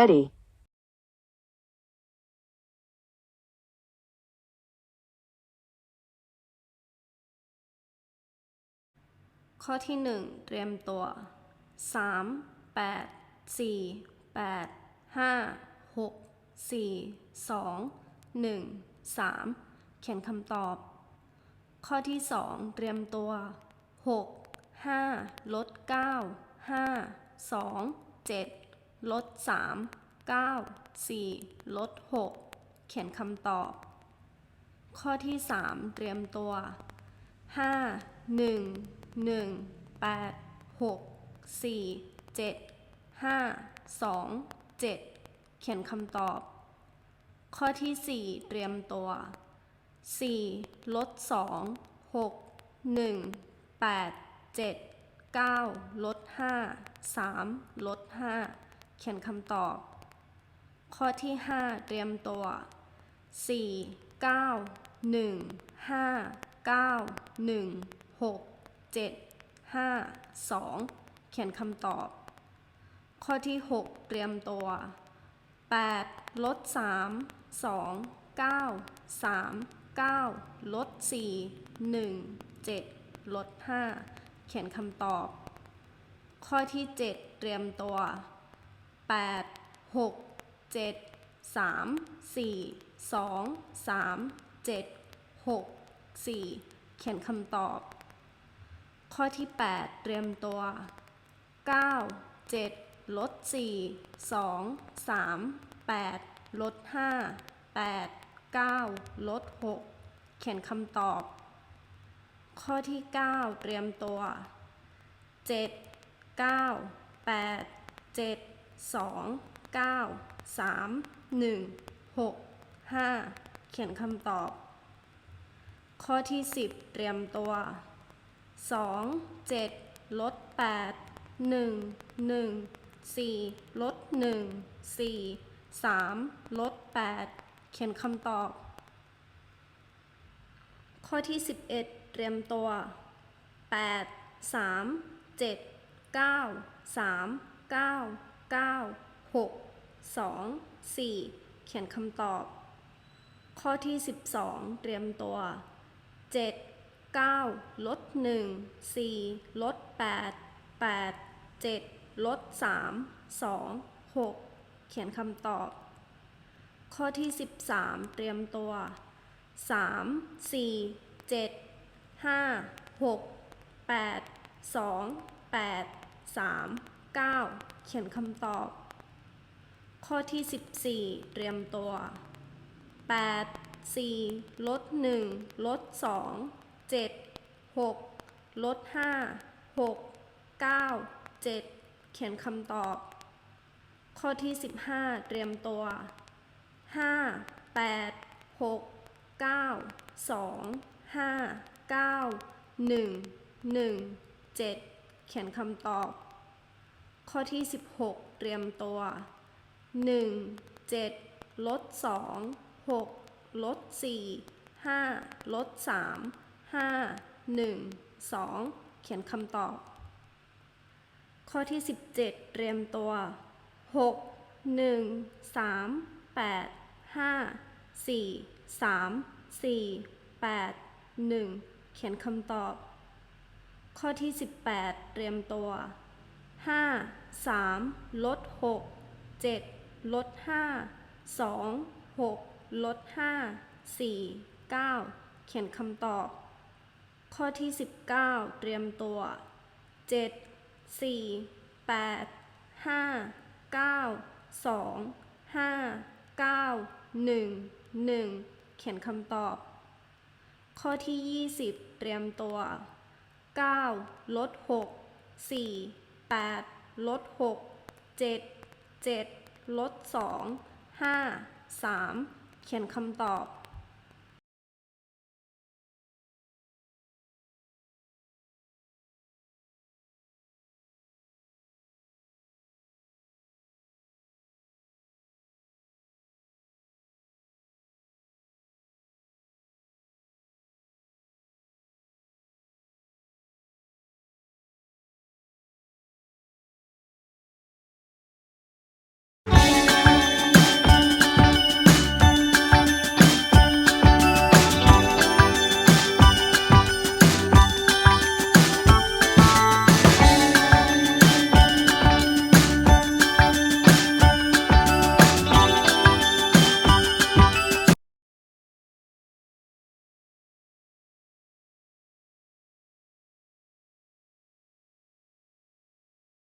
Ready. ข้อที่ 1 เตรียมตัว 3 8 4 8 5 6 4 2 1 3 เขียนคำตอบ ข้อที่ 2 เตรียมตัว 6 5 ลด 9 5 2 7 ลด3 9 4ลด6เขียนคำตอบ ข้อที่3เตรียมตัวห้าหนึ่งหนึ่งแปดหกสี่เจ็ดห้าสองเจ็ดเขียนคำตอบ ข้อที่สี่เตรียมตัวสี่ลดสองหกหนึ่งแปดเจ็ดเก้าลดห้าสามลดห้า เขียนคำตอบ ข้อที่ห้าเตรียมตัวสี่เก้าหนึ่งห้าเก้าหนึ่งหกเจ็ดห้าสองเขียนคำตอบ ข้อที่หกเตรียมตัวแปดลดสามสองเก้าสามเก้าลดสี่หนึ่งเจ็ดลดห้าเขียนคำตอบ ข้อที่เจ็ดเตรียมตัว แปดหกเจ็ดสามสี่สองสามเจ็ดหกสี่เขียนคำตอบ ข้อที่ 8 เตรียมตัว 9 7 ลด 4 2 3 8 ลด 5 8 9 ลด 6 เขียนคำตอบ ข้อที่ 9 เตรียมตัว 7 9 8 7 2 9 3 1 6 5 เขียนคำตอบ ข้อที่ 10 เตรียมตัว 2 7 ลด 8 1 1 4 ลด 1 4 3 ลด 8 เขียนคำตอบ ข้อที่ 11 เตรียมตัว 8 3 7 9 3 9 9 6 2 4 เขียนคำตอบ ข้อที่ 12 เตรียมตัว 7 9 ลด 1 4 ลด 8 8 7 ลด 3 2 6 เขียนคำตอบ ข้อที่ 13 เตรียมตัว 3 4 7 5 6 8 2 8 3 9 เขียนคำตอบ ข้อที่ 14 เตรียมตัว 8 4 ลด 1 ลด 2 7 6 ลด 5 6 9 7 เขียนคำตอบ ข้อที่ 15 เตรียมตัว 5 8 6 9 2 5 9 1 1 7 เขียนคำตอบ ข้อที่ 16 เตรียมตัว 1 7 ลด 2 6 ลด 4 5 ลด 3 5 1 2 เขียนคำตอบ ข้อที่ 17 เตรียมตัว 6 1 3 8 5 4 3 4 8 1 เขียนคำตอบ ข้อที่ 18 เตรียมตัว 5 3ลด6 7ลด5 2 6ลด5 4 9เขียนคำตอบ ข้อที่19เตรียมตัว7 4 8 5 9 2 5 9 1 1เขียนคำตอบ ข้อที่20เตรียมตัว9ลด6 4 8ลด6 7 7ลด2 5 3 เขียนคำตอบ